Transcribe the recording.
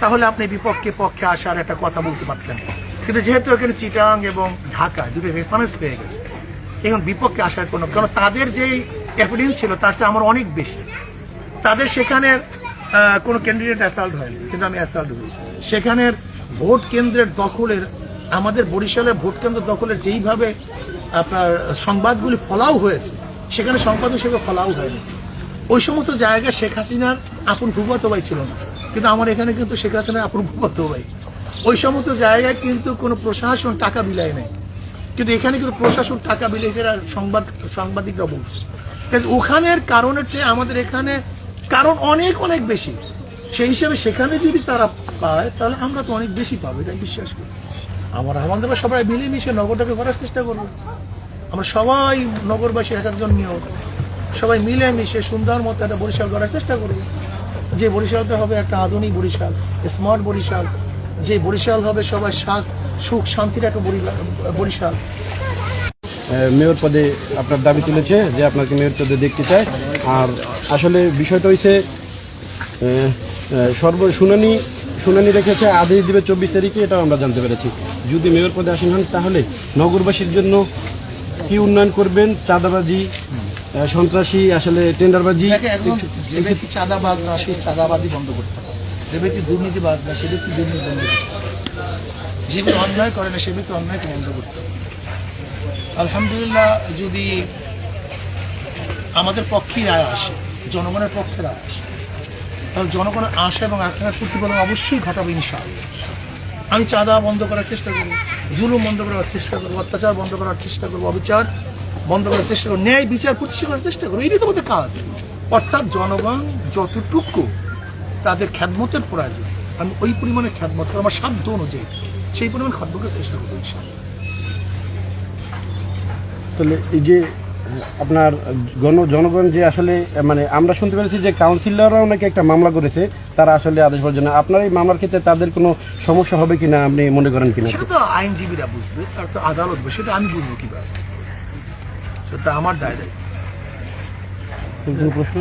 তাহলে আপনি বিপক্ষে পক্ষে আসার একটা কথা বলতে পারতেন কিন্তু যেহেতু এখানে চিটাং এবং ঢাকা দুটো রেফারেন্স পেয়ে গেছে, এখন বিপক্ষে আসার কোনো কারণ তাদের যেই এভিডেন্স ছিল, তার চেয়ে আমার অনেক বেশি। তাদের সেখানে কোনো ক্যান্ডিডেট অ্যাসাল্ট হয়নি, কিন্তু আমি অ্যাসাল্ট হয়েছি। সেখানের ভোট কেন্দ্রের দখলের আমাদের বরিশালের ভোট কেন্দ্র দখলের যেইভাবে আপনার সংবাদগুলি ফলাও হয়েছে, সেখানে সংবাদ হিসেবে ফলাও হয়নি। ওই সমস্ত জায়গায় শেখ হাসিনার আপন ভূগত ভাই ছিল না। কিন্তু আমার এখানে কিন্তু শেখ হাসিনার আপন ভূগত ভাই ওই সমস্ত জায়গায় কিন্তু কোনো প্রশাসন টাকা বিলায় নেই। কিন্তু এখানে কিন্তু প্রশাসন টাকা আর সংবাদ, সাংবাদিকরা বলছে। ওখানের কারণের চেয়ে আমাদের এখানে কারণ অনেক অনেক বেশি। সেই হিসেবে সেখানে যদি তারা পায়, তাহলে আমরা তো অনেক বেশি পাবো এটা বিশ্বাস করি। আমরা আমাদের সবাই মিলেমিশে নগরটাকে করার চেষ্টা করব। আমরা সবাই নগরবাসী এক একজন নিয়েও সবাই মিলেমিশে সুন্দর মতো একটা বরিশাল করার চেষ্টা করব। যে বরিশালটা হবে একটা আধুনিক বরিশাল স্মার্ট বরিশাল, যে বরিশাল হবে সবাই শাক সুখ, শান্তির একটা বরিশাল। মেয়র পদে আপনার দাবি তুলেছে যে আপনাকে মেয়র পদে দেখতে চায়। আর আসলে বিষয়টা হয়েছে সর্ব শুনানি শুনানি রেখেছে আদেশ দিবে চব্বিশ তারিখে এটাও আমরা জানতে পেরেছি। যদি মেয়র পদে আসেন হন তাহলে নগরবাসীর জন্য কি উন্নয়ন করবেন? চাঁদাবাজি সন্ত্রাসী আসলে টেন্ডারবাজি যে ব্যক্তি চাঁদাবাজ না সেই চাঁদাবাজি বন্ধ করতে হবে। যে ব্যক্তি দুর্নীতিবাজ না সে ব্যক্তি দুর্নীতি বন্ধ করতে হবে। যে ব্যক্তি অন্যায় করে না সে ব্যক্তি অন্যায়কে বন্ধ করতে হবে। আলহামদুলিল্লাহ যদি আমাদের পক্ষে রায় আসে জনগণের পক্ষে রায় আসে তাহলে জনগণের আশা এবং আকাঙ্ক্ষার প্রতিফলন অবশ্যই ঘটাবে ইনশাআল্লাহ আমি চাঁদা বন্ধ করার চেষ্টা করব, জুলুম বন্ধ করার চেষ্টা করব, অত্যাচার বন্ধ করার চেষ্টা করব, অবিচার বন্ধ করার চেষ্টা করব, ন্যায় বিচার প্রতিষ্ঠা করার চেষ্টা করব, এটাই তো আমাদের কাজ অর্থাৎ জনগণ যতটুকু তাদের খ্যাতমতের প্রয়োজন, আমি ওই পরিমাণে খ্যাতমত, আমার সাধ্য অনুযায়ী সেই পরিমাণ খ্যাতমত করার চেষ্টা করব ইনশাআল্লাহ। তাহলে এই যে আপনার গণ জনগণ যে আসলে মানে আমরা শুনতে পেরেছি যে কাউন্সিলররা অনেকে একটা মামলা করেছে তারা আসলে আদেশ জন্য। আপনার এই মামলার ক্ষেত্রে তাদের কোনো সমস্যা হবে কি না আপনি মনে করেন কিনা? সেটা তো আইনজীবীরা বুঝবে তার তো আদালত বসে সেটা আমি বুঝব কীভাবে। সেটা আমার দায় প্রশ্ন?